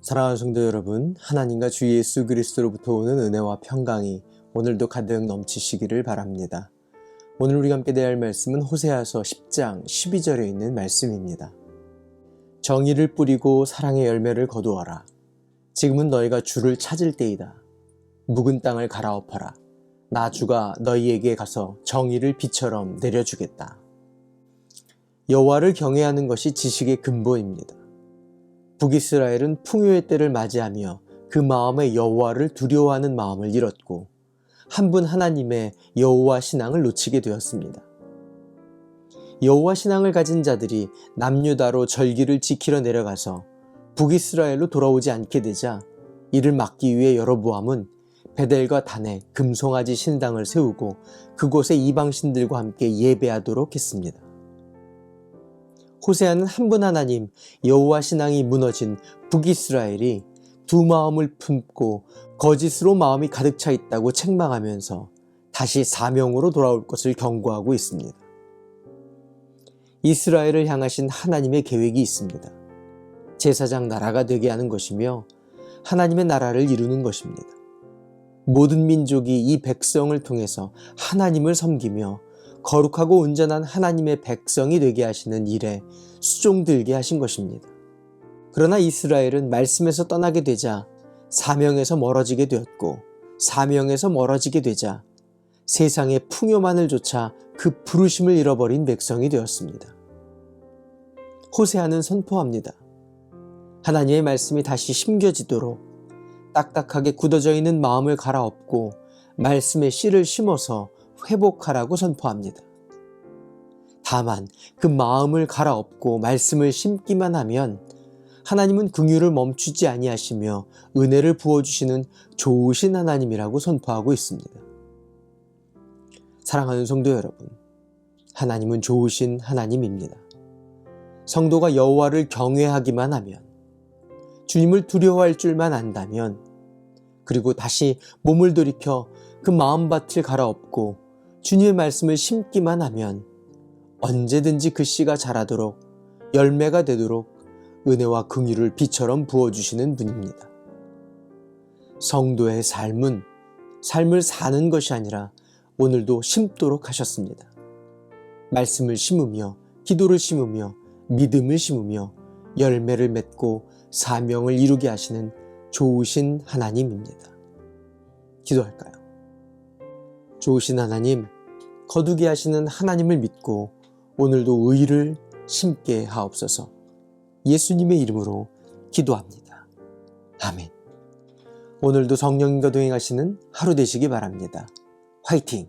사랑하는 성도 여러분, 하나님과 주 예수 그리스도로부터 오는 은혜와 평강이 오늘도 가득 넘치시기를 바랍니다. 오늘 우리가 함께 대할 말씀은 호세아서 10장 12절에 있는 말씀입니다. 정의를 뿌리고 사랑의 열매를 거두어라. 지금은 너희가 주를 찾을 때이다. 묵은 땅을 갈아엎어라. 나 주가 너희에게 가서 정의를 비처럼 내려주겠다. 여호와를 경외하는 것이 지식의 근본입니다. 북이스라엘은 풍요의 때를 맞이하며 그 마음에 여호와를 두려워하는 마음을 잃었고 한 분 하나님의 여호와 신앙을 놓치게 되었습니다. 여호와 신앙을 가진 자들이 남유다로 절기를 지키러 내려가서 북이스라엘로 돌아오지 않게 되자 이를 막기 위해 여로보암은 베델과 단에 금송아지 신당을 세우고 그곳에 이방신들과 함께 예배하도록 했습니다. 호세아는 한 분 하나님 여호와 신앙이 무너진 북이스라엘이 두 마음을 품고 거짓으로 마음이 가득 차 있다고 책망하면서 다시 사명으로 돌아올 것을 경고하고 있습니다. 이스라엘을 향하신 하나님의 계획이 있습니다. 제사장 나라가 되게 하는 것이며 하나님의 나라를 이루는 것입니다. 모든 민족이 이 백성을 통해서 하나님을 섬기며 거룩하고 온전한 하나님의 백성이 되게 하시는 일에 수종들게 하신 것입니다. 그러나 이스라엘은 말씀에서 떠나게 되자 사명에서 멀어지게 되었고 사명에서 멀어지게 되자 세상의 풍요만을 조차 그 부르심을 잃어버린 백성이 되었습니다. 호세아는 선포합니다. 하나님의 말씀이 다시 심겨지도록 딱딱하게 굳어져 있는 마음을 갈아엎고 말씀의 씨를 심어서 회복하라고 선포합니다. 다만 그 마음을 갈아엎고 말씀을 심기만 하면 하나님은 긍휼을 멈추지 아니하시며 은혜를 부어 주시는 좋으신 하나님이라고 선포하고 있습니다. 사랑하는 성도 여러분, 하나님은 좋으신 하나님입니다. 성도가 여호와를 경외하기만 하면 주님을 두려워할 줄만 안다면 그리고 다시 몸을 돌이켜 그 마음밭을 갈아엎고 주님의 말씀을 심기만 하면 언제든지 그 씨가 자라도록 열매가 되도록 은혜와 긍휼을 비처럼 부어주시는 분입니다. 성도의 삶은 삶을 사는 것이 아니라 오늘도 심도록 하셨습니다. 말씀을 심으며 기도를 심으며 믿음을 심으며 열매를 맺고 사명을 이루게 하시는 좋으신 하나님입니다. 기도할까요? 좋으신 하나님, 거두게 하시는 하나님을 믿고 오늘도 의를 심게 하옵소서 예수님의 이름으로 기도합니다. 아멘. 오늘도 성령님과 동행하시는 하루 되시기 바랍니다. 화이팅!